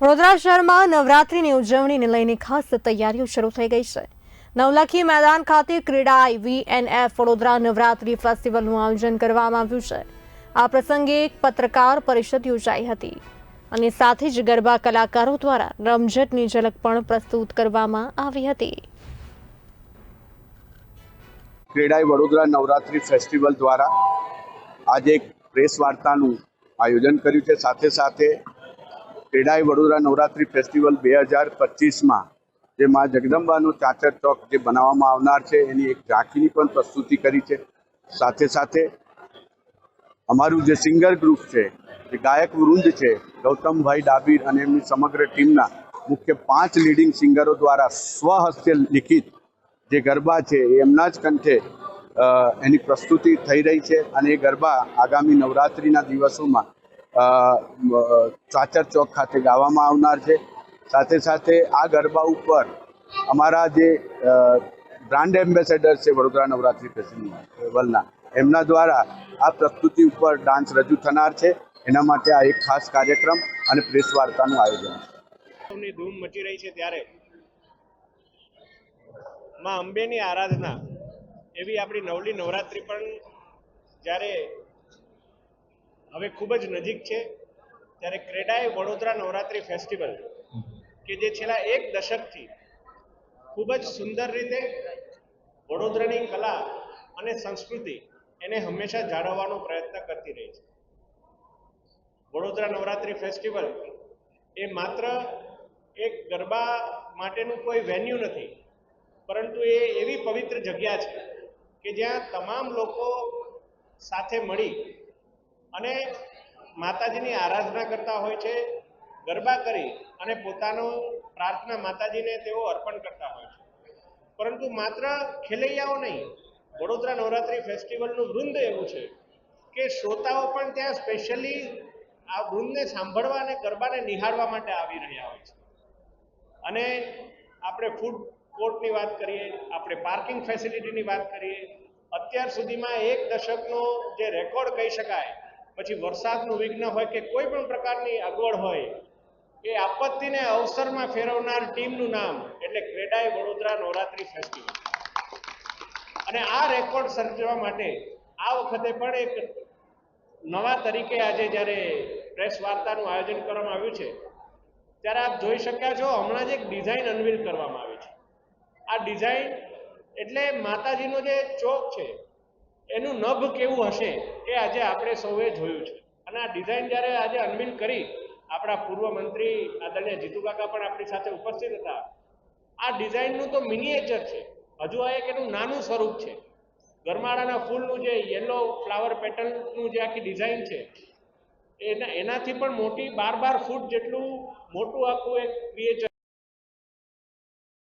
વડોદરા શહેરમાં નવરાત્રિની ઉજવણીને લઈને ખાસ તૈયારીઓ શરૂ થઈ ગઈ છે. નવલખી મેદાન ખાતે ક્રીડા, વીએનએફ, વડોદરા નવરાત્રિ ફેસ્ટિવલનું આયોજન કરવામાં આવ્યું છે. આ પ્રસંગે એક પત્રકાર પરિષદ યોજાઈ હતી અને સાથે જ ગરબા કલાકારો દ્વારા રમઝટની ઝલક પણ પ્રસ્તુત કરવામાં આવી હતી. ક્રેડાઈ વડોદરા નવરાત્રિ ફેસ્ટિવલ દ્વારા આજે એક પ્રેસ વાર્તાનું આયોજન કર્યું છે. સાથે સાથે ક્રેડાઈ વડોદરા નવરાત્રિ ફેસ્ટિવલ બે હજાર પચીસમાં જે મા જગદંબાનું ચાચર ચોક જે બનાવવામાં આવનાર છે, એની એક ઝાંખીની પણ પ્રસ્તુતિ કરી છે. સાથે સાથે અમારું જે સિંગર ગ્રુપ છે, જે ગાયક વૃંદ છે, ગૌતમભાઈ ડાબીર અને એમની સમગ્ર ટીમના મુખ્ય પાંચ લીડિંગ સિંગરો દ્વારા સ્વહસ્તે લિખિત જે ગરબા છે એમના જ કંઠે એની પ્રસ્તુતિ થઈ રહી છે અને એ ગરબા આગામી નવરાત્રિના દિવસોમાં ચાચર ચોક ખાતે ગાવામાં આવનાર છે. સાથે સાથે આ ગરબા ઉપર અમારા જે બ્રાન્ડ એમ્બેસેડર છે વડોદરા નવરાત્રિ ફેસ્ટિવલના, એમના દ્વારા આ પ્રસ્તુતિ ઉપર ડાન્સ રજૂ થનાર છે. એના માટે આ એક ખાસ કાર્યક્રમ અને પ્રેસ વાર્તાનું આયોજન છે. ધૂમ મચી રહી છે ત્યારે માં અંબેની આરાધના એવી આપણી નવલી નવરાત્રિ પણ જ્યારે હવે ખૂબ જ નજીક છે, ત્યારે ક્રેડાએ વડોદરા નવરાત્રિ ફેસ્ટિવલ, કે જે છેલ્લા એક દશકથી ખૂબ જ સુંદર રીતે વડોદરાની કલા અને સંસ્કૃતિ એને હંમેશા જાળવવાનો પ્રયત્ન કરતી રહી છે. વડોદરા નવરાત્રિ ફેસ્ટિવલ એ માત્ર એક ગરબા માટેનું કોઈ વેન્યુ નથી, પરંતુ એ એવી પવિત્ર જગ્યા છે કે જ્યાં તમામ લોકો સાથે મળી અને માતાજીની આરાધના કરતા હોય છે, ગરબા કરી અને પોતાનો પ્રાર્થના માતાજીને તેઓ અર્પણ કરતા હોય છે. પરંતુ માત્ર ખેલૈયાઓ નહીં, વડોદરા નવરાત્રિ ફેસ્ટિવલનું વૃંદ એવું છે કે શ્રોતાઓ પણ ત્યાં સ્પેશિયલી આ વૃંદને સાંભળવા અને ગરબાને નિહાળવા માટે આવી રહ્યા હોય છે. અને આપણે ફૂડ કોર્ટની વાત કરીએ, આપણે પાર્કિંગ ફેસિલિટીની વાત કરીએ, અત્યાર સુધીમાં એક દશકનો જે રેકોર્ડ કહી શકાય પછી વરસાદનું વિઘ્ન હોય કે કોઈ પણ પ્રકારની અગવડ હોય, એ આપત્તિને અવસરમાં ફેરવનાર ટીમનું નામ એટલે ક્રેડાઈ વડોદરા નવરાત્રી ફેસ્ટિવલ અને આ રેકોર્ડ સર્જવા માટે આ વખતે પણ એક નવા તરીકે આજે જ્યારે પ્રેસ વાર્તાનું આયોજન કરવામાં આવ્યું છે, ત્યારે આપ જોઈ શક્યા છો હમણાં જ એક ડિઝાઇન અનવીલ કરવામાં આવી છે. આ ડિઝાઇન એટલે માતાજીનો જે ચોક છે એનું નભ કેવું હશે એ આજે આપણે સૌએ જોયું છે. અને આ ડિઝાઇન જ્યારે આજે અનવીલ કરી, આપણા પૂર્વ મંત્રી આદરણીય જીતુ કાકા પણ આપણી સાથે ઉપસ્થિત હતા. આ ડિઝાઇનનું તો મિનિએચર છે. હજુ આ એક એનું નાનું સ્વરૂપ છે. ગરમાળાના ફૂલનું જે યલો ફ્લાવર પેટર્નનું જે આખી ડિઝાઇન છે, એના, એનાથી પણ મોટી બાર બાર ફૂટ જેટલું મોટું આખું એક ક્રિએચર